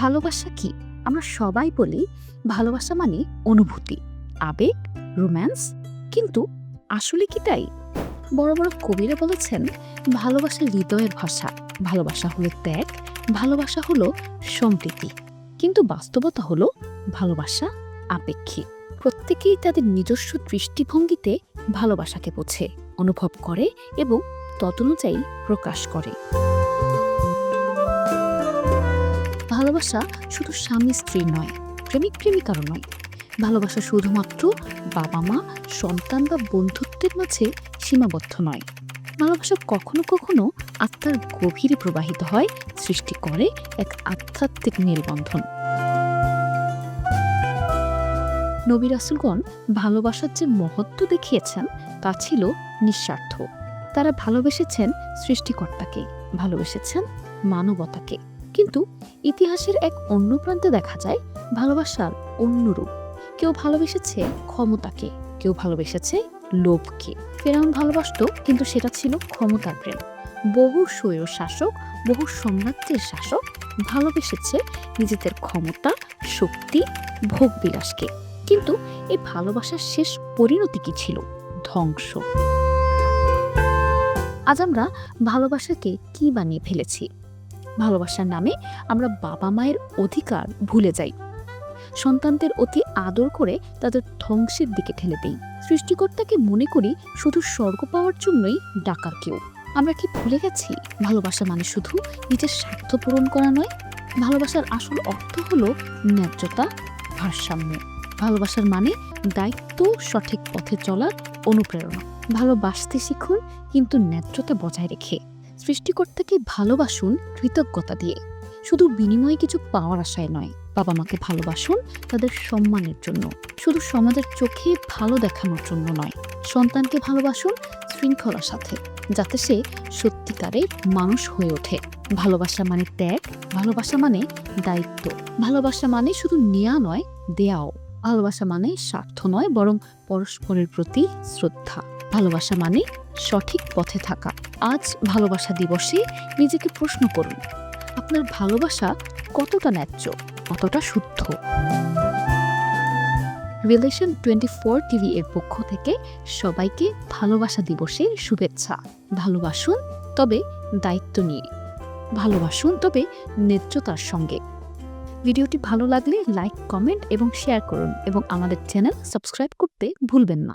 ভালোবাসা কি? আমরা সবাই বলি ভালোবাসা মানে অনুভূতি, আবেগ, রোম্যান্স। কিন্তু আসলে কি তাই? বড় বড় কবিরা বলেছেন, ভালোবাসা হৃদয়ের ভাষা। ভালোবাসা হলো ত্যাগ, ভালোবাসা হলো সম্প্রীতি। কিন্তু বাস্তবতা হলো ভালোবাসা আপেক্ষিক। প্রত্যেকেই তাদের নিজস্ব দৃষ্টিভঙ্গিতে ভালোবাসাকে বোঝে, অনুভব করে এবং তদনুযায়ী প্রকাশ করে। ভালোবাসা শুধু স্বামী, স্ত্রী নয়, প্রেমিক, প্রেমিকারও নয়। ভালোবাসা শুধুমাত্র বাবা মা, সন্তান বা বন্ধুত্বের মাঝে সীমাবদ্ধ নয়। ভালোবাসা কখনো কখনো আত্মার গভীরে প্রবাহিত হয়, সৃষ্টি করে এক আধ্যাত্মিক মেলবন্ধন। নবী রাসুলগণ ভালোবাসার যে মহত্ব দেখিয়েছেন, তা ছিল নিঃস্বার্থ। তারা ভালোবেসেছেন সৃষ্টিকর্তাকে, ভালোবেসেছেন মানবতাকে। কিন্তু ইতিহাসের এক অন্য প্রান্তে দেখা যায় ভালোবাসার অন্য রূপ। কেউ ভালোবেসেছে ক্ষমতাকে, কেউ ভালোবেসেছে লোভকে। ফেরাউন ভালোবাসত, কিন্তু সেটা ছিল ক্ষমতার প্রেম। বহু স্বৈর শাসক, বহু সম্রাজ্যের শাসক ভালোবেসেছে নিজেদের ক্ষমতা, শক্তি ভোগবিলাসকে কিন্তু এই ভালোবাসার শেষ পরিণতি কি ছিল? ধ্বংস। আজ আমরা ভালোবাসাকে কি বানিয়ে ফেলেছি? ভালোবাসার নামে আমরা বাবা মায়ের অধিকার ভুলে যাই। সন্তানদের অতি আদর করে তাদের ধ্বংসের দিকে ঠেলে দেই। সৃষ্টিকর্তাকে মনে করি শুধু স্বর্গ পাওয়ার জন্যই ডাকার কেউ। আমরা কি ভুলে গেছি ভালোবাসা মানে শুধু নিজের স্বার্থ পূরণ করা নয়? ভালোবাসার আসল অর্থ হলো ন্যায্যতা, ভারসাম্য। ভালোবাসার মানে দায়িত্ব সঠিক পথে চলার অনুপ্রেরণা। ভালোবাসতে শিখুন, কিন্তু ন্যায্যতা বজায় রেখে। সৃষ্টিকর্তাকে ভালোবাসুন কৃতজ্ঞতা দিয়ে। শুধু বিনিময়ে কিছু পাওয়ার আশায় নয়, বাবা মাকে ভালোবাসুন তাদের সম্মানের জন্য। শুধু সমাজের চোখে ভালো দেখানোর জন্য নয়, সন্তানকে ভালোবাসুন শৃঙ্খলার সাথে, যাতে সে সত্যিকারের মানুষ হয়ে ওঠে। ভালোবাসা মানে ত্যাগ, ভালোবাসা মানে দায়িত্ব। ভালোবাসা মানে শুধু নেয়া নয়, দেয়াও। ভালোবাসা মানে স্বার্থ নয়, বরং পরস্পরের প্রতি শ্রদ্ধা। ভালোবাসা মানে সঠিক পথে থাকা। আজ ভালোবাসা দিবসে নিজেকে প্রশ্ন করুন, আপনার ভালোবাসা কতটা ন্যায্য, কতটা শুদ্ধ? রিলেশন টোয়েন্টি ফোর টিভি এর পক্ষ থেকে সবাইকে ভালোবাসা দিবসের শুভেচ্ছা। ভালোবাসুন, তবে দায়িত্ব নিয়ে। ভালোবাসুন, তবে নেত্রতার সঙ্গে। ভিডিওটি ভালো লাগলে লাইক, কমেন্ট এবং শেয়ার করুন এবং আমাদের চ্যানেল সাবস্ক্রাইব করতে ভুলবেন না।